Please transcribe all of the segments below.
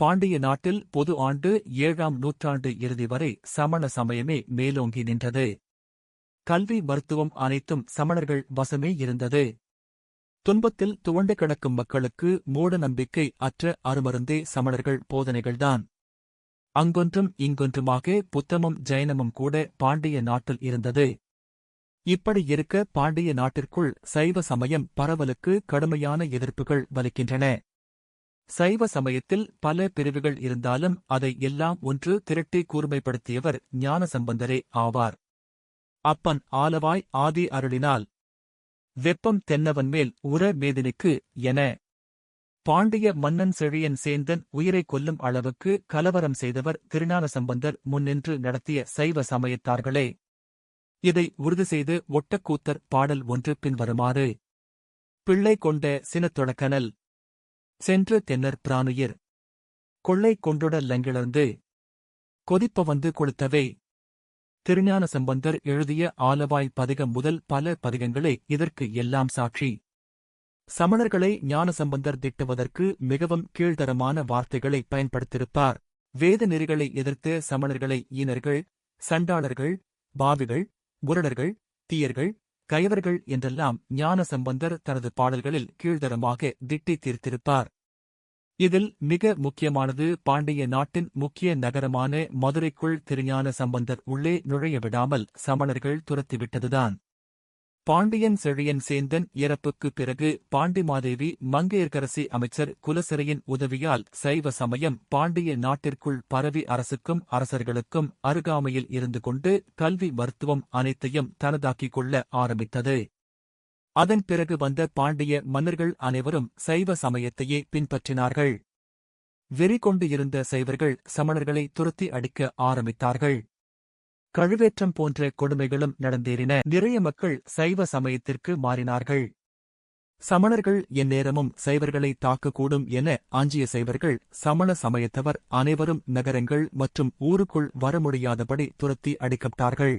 பாண்டிய நாட்டில் பொது ஆண்டு ஏழாம் நூற்றாண்டு இறுதி வரை சமண சமயமே மேலோங்கி நின்றது. கல்வி மருத்துவம் அனைத்தும் சமணர்கள் வசமே இருந்தது. துன்பத்தில் துவண்டு கிடக்கும் மக்களுக்கு மூட நம்பிக்கை அற்ற அருமருந்தே சமணர்கள் போதனைகள்தான் அங்கொன்றும் இங்கொன்றுமாக புத்தமும் ஜைனமும் கூட பாண்டிய நாட்டில் இருந்தது. இப்படி இருக்க பாண்டிய நாட்டிற்குள் சைவ சமயம் பரவலுக்கு கடுமையான எதிர்ப்புகள் வலிக்கின்றன. சைவ சமயத்தில் பல பிரிவுகள் இருந்தாலும் அதை எல்லாம் ஒன்று திரட்டி கூர்மைப்படுத்தியவர் ஞானசம்பந்தரே ஆவார். அப்பன் ஆலவாய் ஆதி அருளினால் வெப்பம் தென்னவன் மேல் உர மேதினிக்கு என பாண்டிய மன்னன் செழியன் சேந்தன் உயிரை கொல்லும் அளவுக்கு கலவரம் செய்தவர் திருஞான சம்பந்தர் முன்னின்று நடத்திய சைவ சமயத்தார்களே. இதை உறுதி செய்து ஒட்டக்கூத்தர் பாடல் ஒன்று பின்வருமாறு பிள்ளை கொண்ட சினத்தொடக்கனல் சென்று தென்னர் பிரானுயிர் கொள்ளை கொண்டுட லங்கிழந்து கொதிப்ப வந்து கொளுத்தவே. திருஞான சம்பந்தர் எழுதிய ஆலவாய் பதிகம் முதல் பல பதிகங்களே இதற்கு எல்லாம் சாட்சி. சமணர்களை ஞானசம்பந்தர் திட்டுவதற்கு மிகவும் கீழ்த்தரமான வார்த்தைகளை பயன்படுத்தியிருப்பார். வேத நெறிகளை எதிர்த்த சமணர்களை ஈனர்கள் சண்டாளர்கள் பாவிகள் முரடர்கள் தீயர்கள் கயவர்கள் என்றெல்லாம் ஞானசம்பந்தர் தனது பாடல்களில் கீழ்தரமாக திட்டி தீர்த்திருப்பார் இதில் மிக முக்கியமானது பாண்டிய நாட்டின் முக்கிய நகரமான மதுரைக்குள் திருஞான சம்பந்தர் உள்ளே நுழைய விடாமல் சமணர்கள் துரத்திவிட்டதுதான். பாண்டியன் செழியன் சேந்தன் இறப்புக்குப் பிறகு பாண்டிமாதேவி மங்கையர்கரசி அமைச்சர் குலசிறையின் உதவியால் சைவ சமயம் பாண்டிய நாட்டிற்குள் பரவி அரசுக்கும் அரசர்களுக்கும் அருகாமையில் இருந்து கொண்டு கல்வி மருத்துவம் அனைத்தையும் தனதாக்கிக் கொள்ள ஆரம்பித்தது. அதன் பிறகு வந்த பாண்டிய மன்னர்கள் அனைவரும் சைவ சமயத்தையே பின்பற்றினார்கள். வெறி கொண்டு இருந்த சைவர்கள் சமணர்களை துரத்தி அடிக்க ஆரம்பித்தார்கள். கழுவேற்றம் போன்ற கொடுமைகளும் நடந்தேறின. நிறைய மக்கள் சைவ சமயத்திற்கு மாறினார்கள். சமணர்கள் எந்நேரமும் சைவர்களை தாக்கக்கூடும் என ஆஞ்சிய சைவர்கள் சமண சமயத்தவர் அனைவரும் நகரங்கள் மற்றும் ஊருக்குள் வர முடியாதபடி துரத்தி அடிக்கப்பட்டார்கள்.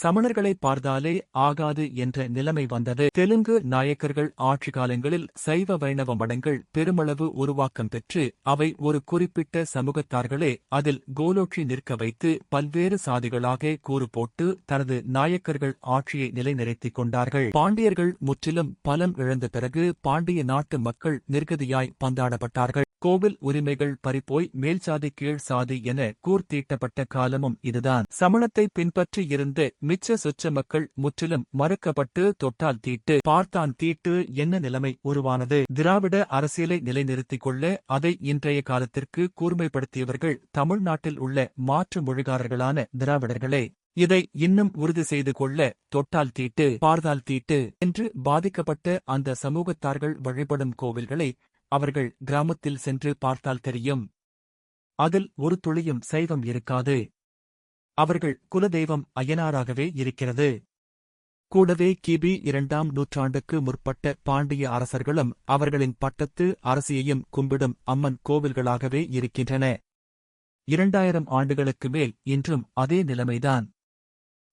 சமணர்களை பார்த்தாலே ஆகாது என்ற நிலைமை வந்தது. தெலுங்கு நாயக்கர்கள் ஆட்சி காலங்களில் சைவ வைணவ மடங்கள் பெருமளவு உருவாக்கம் பெற்று அவை ஒரு குறிப்பிட்ட சமூகத்தார்களே அதில் கோலோற்றி நிற்க வைத்து பல்வேறு சாதிகளாக கூறு போட்டு தனது நாயக்கர்கள் ஆட்சியை நிலைநிறுத்திக் கொண்டார்கள். பாண்டியர்கள் முற்றிலும் பலம் இழந்த பிறகு பாண்டிய நாட்டு மக்கள் நிர்கதியாய் பந்தாடப்பட்டார்கள். கோவில் உரிமைகள் பறிப்போய் மேல் சாதி கீழ் சாதி என கூர்த்தீட்டப்பட்ட காலமும் இதுதான். சமணத்தை பின்பற்றி இருந்த மிச்ச சொச்ச மக்கள் முற்றிலும் மறுக்கப்பட்டு தொட்டால் தீட்டு பார்த்தான் தீட்டு என்ன நிலைமை உருவானது? திராவிட அரசியலை நிலைநிறுத்திக் கொள்ள அதை இன்றைய காலத்திற்கு கூர்மைப்படுத்தியவர்கள் தமிழ்நாட்டில் உள்ள மாற்று மொழிகாரர்களான திராவிடர்களே இதை இன்னும் உறுதி செய்து கொள்ள தொட்டால் தீட்டு பார்த்தால் தீட்டு என்று பாதிக்கப்பட்ட அந்த சமூகத்தார்கள் வழிபடும் கோவில்களை அவர்கள் கிராமத்தில் சென்று பார்த்தால் தெரியும். அதில் ஒரு துளியும் சைவம் இருக்காது. அவர்கள் குலதெய்வம் அய்யனாராகவே இருக்கிறது. கூடவே கிபி இரண்டாம் நூற்றாண்டுக்கு முற்பட்ட பாண்டிய அரசர்களும் அவர்களின் பட்டத்து அரசியையும் கும்பிடும் அம்மன் கோவில்களாகவே இருக்கின்றன. இரண்டாயிரம் ஆண்டுகளுக்கு மேல் இன்றும் அதே நிலைமைதான்.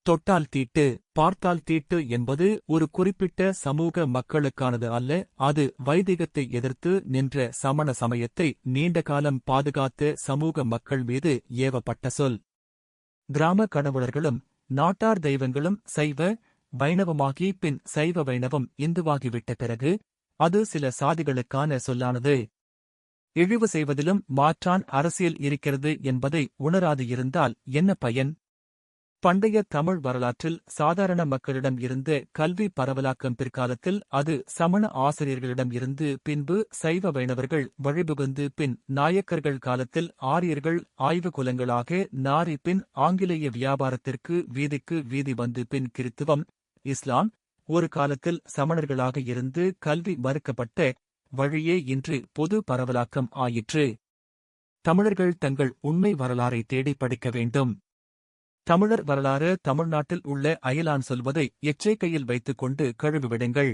தொட்டால் தீட்டு பார்த்தால் தீட்டு என்பது ஒரு குறிப்பிட்ட சமூக மக்களுக்கானது அல்ல அது வைதிகத்தை எதிர்த்து நின்ற சமண சமயத்தை நீண்ட காலம் பாதுகாத்த சமூக மக்கள் மீது ஏவப்பட்ட சொல். கிராம கடவுளர்களும் நாட்டார் தெய்வங்களும் சைவ வைணவமாகி பின் சைவ வைணவம் இந்துவாகிவிட்ட பிறகு அது சில சாதிகளுக்கான சொல்லானது. இழிவு செய்வதிலும் மாற்றான் அரசியல் இருக்கிறது என்பதை உணராது இருந்தால் என்ன பயன்? பண்டைய தமிழ் வரலாற்றில் சாதாரண மக்களிடம் இருந்த கல்வி பரவலாக்கம் பிற்காலத்தில் அது சமண ஆசிரியர்களிடம் இருந்து பின்பு சைவ வைணவர்கள் வழிபுகுந்து பின் நாயக்கர்கள் காலத்தில் ஆரியர்கள் ஆய்வு குலங்களாக நாரி பின் ஆங்கிலேய வியாபாரத்திற்கு வீதிக்கு வீதி வந்து பின் கிறித்துவம் இஸ்லாம் ஒரு காலத்தில் சமணர்களாக இருந்து கல்வி மறுக்கப்பட்ட வழியே இன்று பொது பரவலாக்கம் ஆயிற்று. தமிழர்கள் தங்கள் உண்மை வரலாறை தேடி படிக்க வேண்டும். தமிழர் வரலாறு தமிழ்நாட்டில் உள்ள அயலான் சொல்வதை எச்சரிக்கையில் வைத்துக் கொண்டு கழுவிவிடுங்கள்